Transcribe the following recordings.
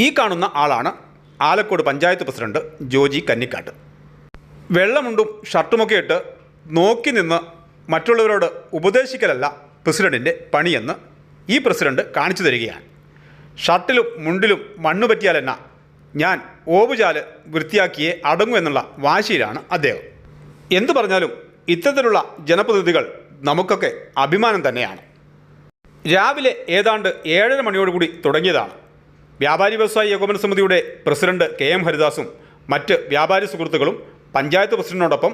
ഈ കാണുന്ന ആളാണ് ആലക്കോട് പഞ്ചായത്ത് പ്രസിഡന്റ് ജോജി കന്നിക്കാട്ട്. വെള്ളമുണ്ടും ഷർട്ടുമൊക്കെ ഇട്ട് നോക്കി നിന്ന് മറ്റുള്ളവരോട് ഉപദേശിക്കലല്ല പ്രസിഡന്റിന്റെ പണിയെന്ന് ഈ പ്രസിഡന്റ് കാണിച്ചു തരികയാണ്. ഷർട്ടിലും മുണ്ടിലും മണ്ണ് പറ്റിയാലെന്ന ഞാൻ ഓവുചാൽ വൃത്തിയാക്കിയേ അടങ്ങൂ എന്നുള്ള വാശിയിലാണ് അദ്ദേഹം. എന്തു പറഞ്ഞാലും ഇത്തരത്തിലുള്ള ജനപ്രതിനിധികൾ നമുക്കൊക്കെ അഭിമാനം തന്നെയാണ്. രാവിലെ ഏതാണ്ട് ഏഴര മണിയോടുകൂടി തുടങ്ങിയതാണ് വ്യാപാരി വ്യവസായി ഏകോപന സമിതിയുടെ പ്രസിഡന്റ് കെ എം ഹരിദാസും മറ്റ് വ്യാപാരി സുഹൃത്തുക്കളും പഞ്ചായത്ത് പ്രസിഡന്റിനോടൊപ്പം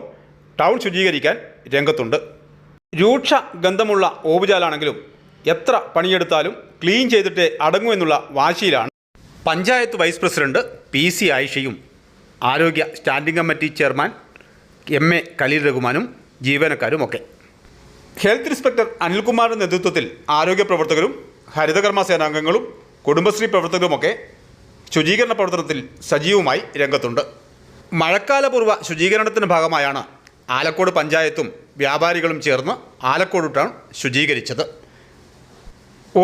ടൗൺ ശുചീകരിക്കാൻ രംഗത്തുണ്ട്. രൂക്ഷ ഗന്ധമുള്ള ഓവുചാലാണെങ്കിലും എത്ര പണിയെടുത്താലും ക്ലീൻ ചെയ്തിട്ടേ അടങ്ങൂ എന്നുള്ള വാശിയിലാണ് panchayat vice president P C ആയിഷയും ആരോഗ്യ standing committee chairman M A Khaleel റഹ്മാനും ജീവനക്കാരുമൊക്കെ. ഹെൽത്ത് ഇൻസ്പെക്ടർ അനിൽകുമാറിന്റെ നേതൃത്വത്തിൽ ആരോഗ്യ പ്രവർത്തകരും ഹരിതകർമ്മ സേനാംഗങ്ങളും കുടുംബശ്രീ പ്രവർത്തകരുമൊക്കെ ശുചീകരണ പ്രവർത്തനത്തിൽ സജീവമായി രംഗത്തുണ്ട്. മഴക്കാലപൂർവ ശുചീകരണത്തിന്റെ ഭാഗമായാണ് ആലക്കോട് പഞ്ചായത്തും വ്യാപാരികളും ചേർന്ന് ആലക്കോട് ടൗൺ ശുചീകരിച്ചത്.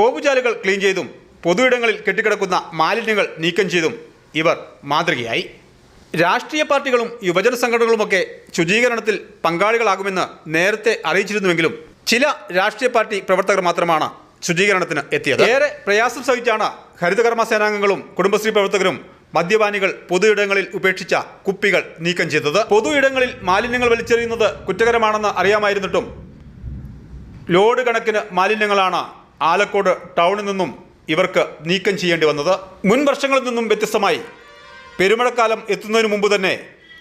ഓവുചാലുകൾ ക്ലീൻ ചെയ്തും പൊതുയിടങ്ങളിൽ കെട്ടിക്കിടക്കുന്ന മാലിന്യങ്ങൾ നീക്കം ചെയ്തും ഇവർ മാതൃകയായി. രാഷ്ട്രീയ പാർട്ടികളും യുവജന സംഘടനകളുമൊക്കെ ശുചീകരണത്തിൽ പങ്കാളികളാകുമെന്ന് നേരത്തെ അറിയിച്ചിരുന്നുവെങ്കിലും ചില രാഷ്ട്രീയ പാർട്ടി പ്രവർത്തകർ മാത്രമാണ് ശുചീകരണത്തിന് എത്തിയത്. ഏറെ പ്രയാസം സഹിച്ചാണ് ഹരിതകർമ്മ സേനാംഗങ്ങളും കുടുംബശ്രീ പ്രവർത്തകരും മദ്യപാനികൾ പൊതുയിടങ്ങളിൽ ഉപേക്ഷിച്ച കുപ്പികൾ നീക്കം ചെയ്തത്. പൊതുയിടങ്ങളിൽ മാലിന്യങ്ങൾ വലിച്ചെറിയുന്നത് കുറ്റകരമാണെന്ന് അറിയാമായിരുന്നിട്ടും ലോഡ് കണക്കിന് മാലിന്യങ്ങളാണ് ആലക്കോട് ടൗണിൽ നിന്നും ഇവർക്ക് നീക്കം ചെയ്യേണ്ടി വന്നത്. മുൻ വർഷങ്ങളിൽ നിന്നും വ്യത്യസ്തമായി പെരുമഴക്കാലം എത്തുന്നതിന് മുമ്പ് തന്നെ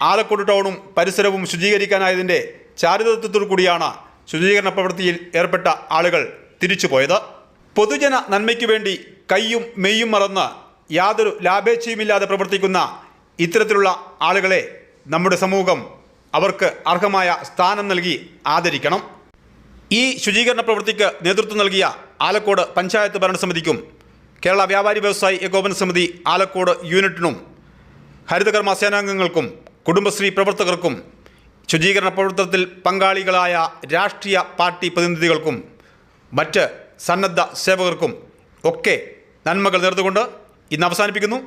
ആലക്കോട് ടൗണും പരിസരവും ശുചീകരിക്കാനായതിന്റെ ചാരിതത്വത്തോടു കൂടിയാണ് ശുചീകരണ പ്രവൃത്തിയിൽ ഏർപ്പെട്ട ആളുകൾ തിരിച്ചുപോയത്. പൊതുജന നന്മയ്ക്കു വേണ്ടി കൈയും മെയ്യും മറന്ന് യാതൊരു ലാഭേച്ഛയുമില്ലാതെ പ്രവർത്തിക്കുന്ന ഇത്തരത്തിലുള്ള ആളുകളെ നമ്മുടെ സമൂഹം അവർക്ക് അർഹമായ സ്ഥാനം നൽകി ആദരിക്കണം. ഈ ശുചീകരണ പ്രവൃത്തിക്ക് നേതൃത്വം നൽകിയ ആലക്കോട് പഞ്ചായത്ത് ഭരണസമിതിക്കും കേരള വ്യാപാരി വ്യവസായി ഏകോപന സമിതി ആലക്കോട് യൂണിറ്റിനും ഹരിതകർമ്മ സേനാംഗങ്ങൾക്കും കുടുംബശ്രീ പ്രവർത്തകർക്കും ശുചീകരണ പ്രവർത്തനത്തിൽ പങ്കാളികളായ രാഷ്ട്രീയ പാർട്ടി പ്രതിനിധികൾക്കും മറ്റ് സന്നദ്ധ സേവകർക്കും ഒക്കെ നന്മകൾ നേർന്നുകൊണ്ട് ഇന്ന് അവസാനിപ്പിക്കുന്നു.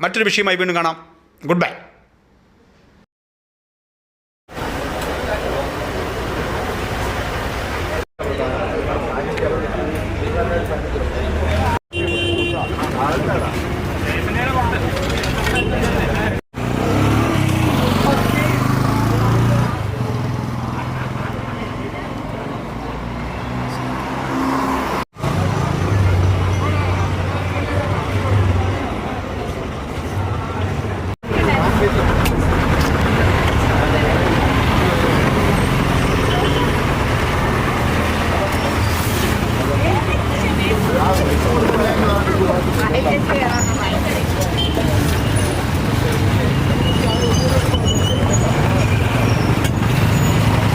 മറ്റൊരു വിഷയമായി വീണ്ടും കാണാം. Good bye